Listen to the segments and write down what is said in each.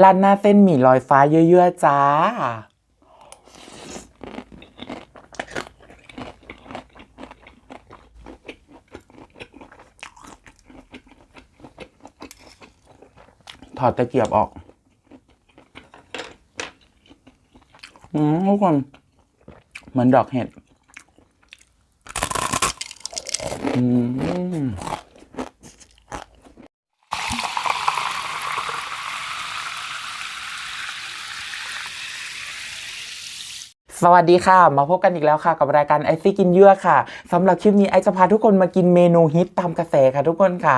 ร้านหน้าเส้นหมี่ลอยฟ้าเยื่อๆจ้า ถอดตะเกียบออก อืมทุกคนเหมือนดอกเห็ด อืม สวัสดีค่ะ มาพบกันอีกแล้วค่ะ กับรายการไอซี่กินเยื่อค่ะสำหรับคลิปนี้ไอจะพาทุกคนมากินเมนูฮิตตามกระแสค่ะ ทุกคนค่ะ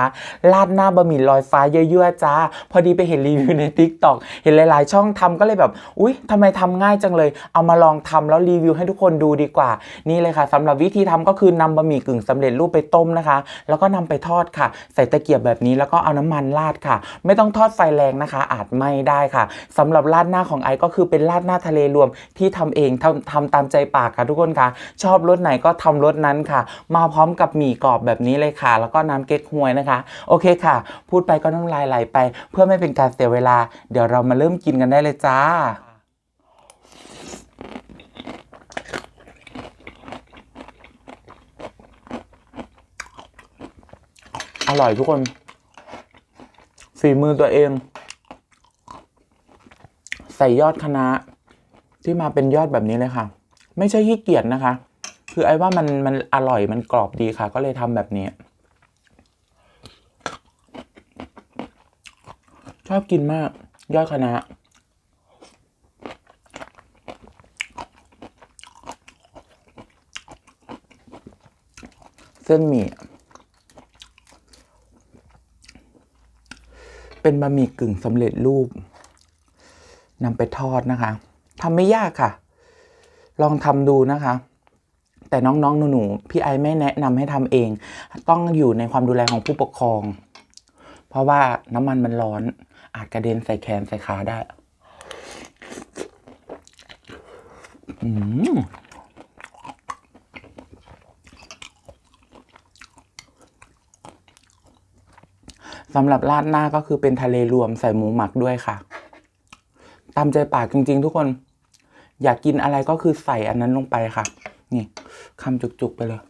ราดหน้าบะหมี่ลอยฟ้าเยื่อๆจ้า พอดีไปเห็นรีวิวใน t ิ k t o k เห็นหลาย ๆ ช่องทำก็เลยแบบ อุ๊ยทำไมทำง่ายจังเลย เอามาลองทำแล้วรีวิวให้ทุกคนดูดีกว่า นี่เลยค่ะสำหรับวิธีทำก็คือนำบะหมี่กึ่งสำเร็จรูปไปต้มนะคะ แล้วก็นำไปทอดค่ะ ใส่ตะเกียบแบบนี้แล้วก็เอาน้ำมันราดค่ะ ไม่ต้องทอดไฟแรงนะคะ อาจไหม้ได้ค่ะสำหรับราดหน้าของไอก็คือเป็นราดหน้าทะเลรวมที่ทำเองเทำทำตามใจปากค่ะทุกคนค่ะ ชอบรสไหนก็ทำรสนั้นค่ะ มาพร้อมกับหมี่กรอบแบบนี้เลยค่ะ แล้วก็น้ำเก๊กฮวยนะคะ โอเคค่ะ พูดไปก็น้ำลายไหลไป เพื่อไม่เป็นการเสียเวลา เดี๋ยวเรามาเริ่มกินกันได้เลยจ้าอร่อยทุกคนฝีมือตัวเอง ใส่ยอดคะน้า ที่มาเป็นยอดแบบนี้เลยค่ะ ไม่ใช่ขี้เกียจนะคะ คือไอ้ว่ามันมันอร่อยมันกรอบดีค่ะ ก็เลยทำแบบนี้ชอบกินมาก ยอดคณะเส้นหมี่เป็นบะหมี่กึ่งสำเร็จรูปนำไปทอดนะคะ ทำไม่ยากค่ะ ลองทำดูนะคะ แต่น้องๆหนูๆพี่ไอไม่แนะนำให้ทำเอง ต้องอยู่ในความดูแลของผู้ปกครอง เพราะว่าน้ำมันมันร้อน อาจกระเด็นใส่แขนใส่ขาได้อืมสำหรับราดหน้าก็คือเป็นทะเลรวมใส่หมูหมักด้วยค่ะ ตามใจปากจริง ๆ ทุกคน อยากกินอะไรก็คือใส่อันนั้นลงไปค่ะ นี่คำจุกๆไปเลย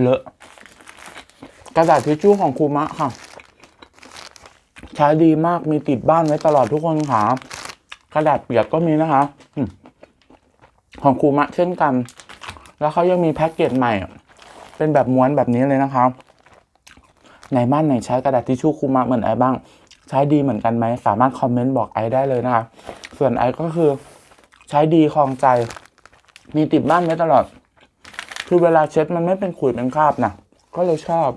เลอะกระดาษทิชชู่ของครูมะค่ะ ใช้ดีมากมีติดบ้านไว้ตลอดทุกคนค่ะ กระดาษเปียกก็มีนะคะ ของครูมะเช่นกัน แล้วเขายังมีแพ็กเกจใหม่ เป็นแบบม้วนแบบนี้เลยนะคะในบ้านไหนใช้กระดาษทิชชู่คูมาเหมือนไอ้บ้าง ใช้ดีเหมือนกันไหม สามารถคอมเมนต์บอกไอ้ได้เลยนะคะส่วนไอ้ก็คือใช้ดีคลองใจ มีติดบ้านไว้ตลอด คือเวลาเช็ดมันไม่เป็นขุยเป็นคราบนะก็เลยชอบ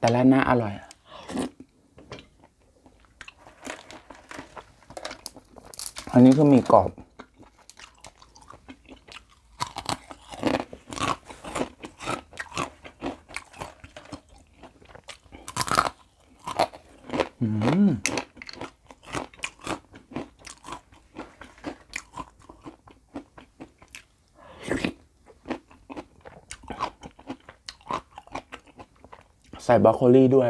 แต่ละหน้าอร่อย อันนี้คือมีกรอบ อืมใส่บรอกโคลีด้วย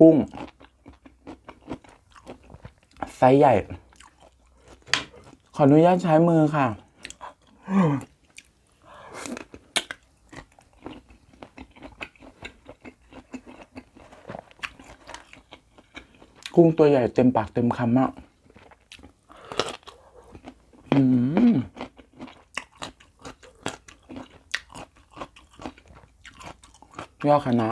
กุ้ง ไซส์ใหญ่ ขออนุญาตใช้มือค่ะ กุ้งตัวใหญ่เต็มปากเต็มคำอะอืมยอดคณะ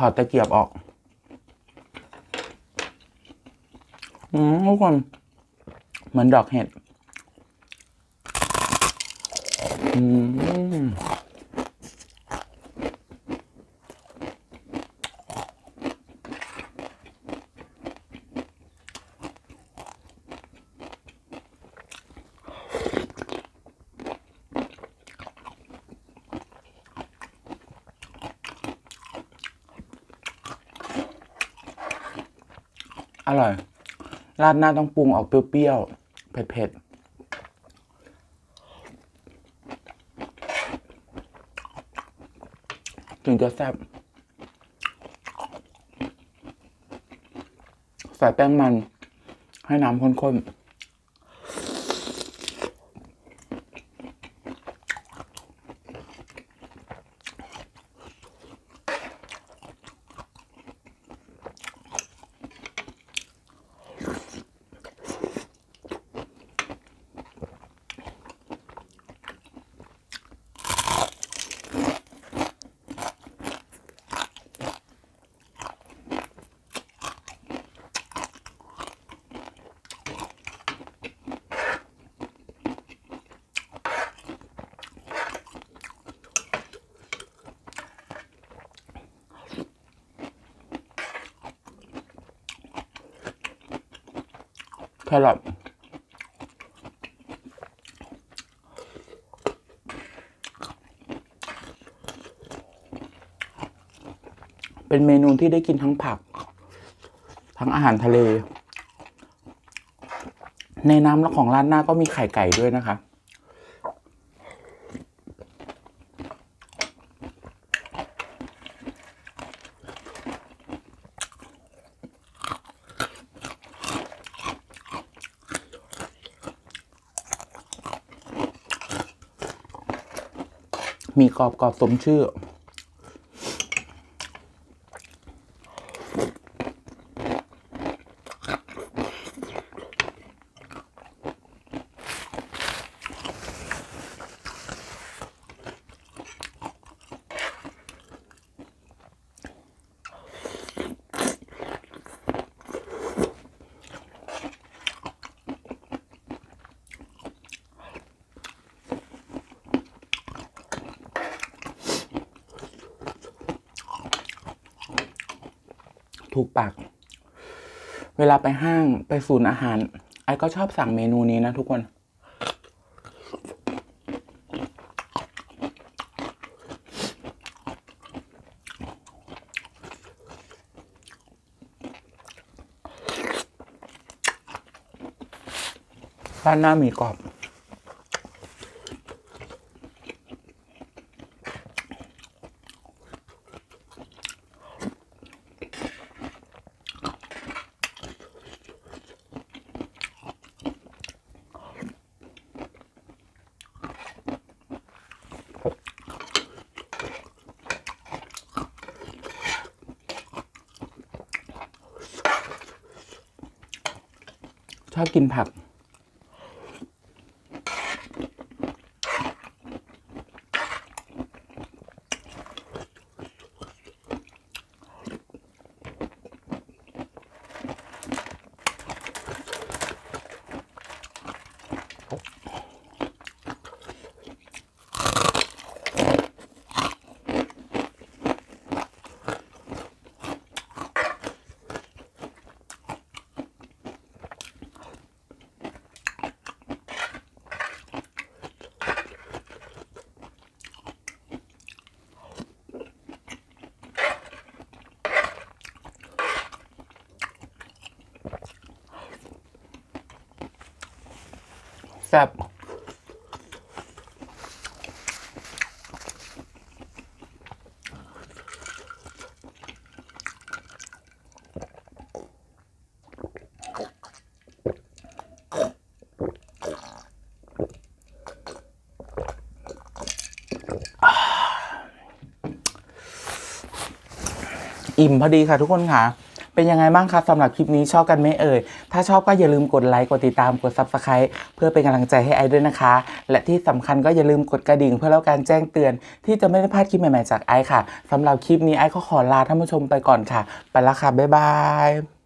ถอดตะเกียบออก อืมทุกคนเหมือนดอกเห็ด อืม อร่อย ราดหน้าต้องปรุงออกเปรี้ยวๆ เผ็ดๆถึงจะแซ่บใส่แป้งมันให้น้ำข้นๆ แครอทเป็นเมนูที่ได้กินทั้งผัก ทั้งอาหารทะเล ในน้ำแล้วของร้านหน้าก็มีไข่ไก่ด้วยนะคะ มีกรอบกรอบสมชื่อ ถูกปาก เวลาไปห้างไปศูนย์อาหาร ไอ้ก็ชอบสั่งเมนูนี้นะทุกคนด้านหน้ามีกรอบ อบกินผัก แซ่บอิ่มพอดีค่ะทุกคนค่ะ เป็นยังไงบ้างคะสำหรับคลิปนี้ชอบกันไหมเอ่ย ถ้าชอบก็อย่าลืมกดไลค์ กดติดตาม กด Subscribe เพื่อเป็นกำลังใจให้ไอด้วยนะคะ และที่สำคัญก็อย่าลืมกดกระดิ่ง เพื่อรับการแจ้งเตือน ที่จะไม่ได้พลาดคลิปใหม่ๆจากไอค่ะสำหรับคลิปนี้ไอก็ขอลาท่านผู้ชมไปก่อนค่ะ ไปละค่ะบ๊ายบาย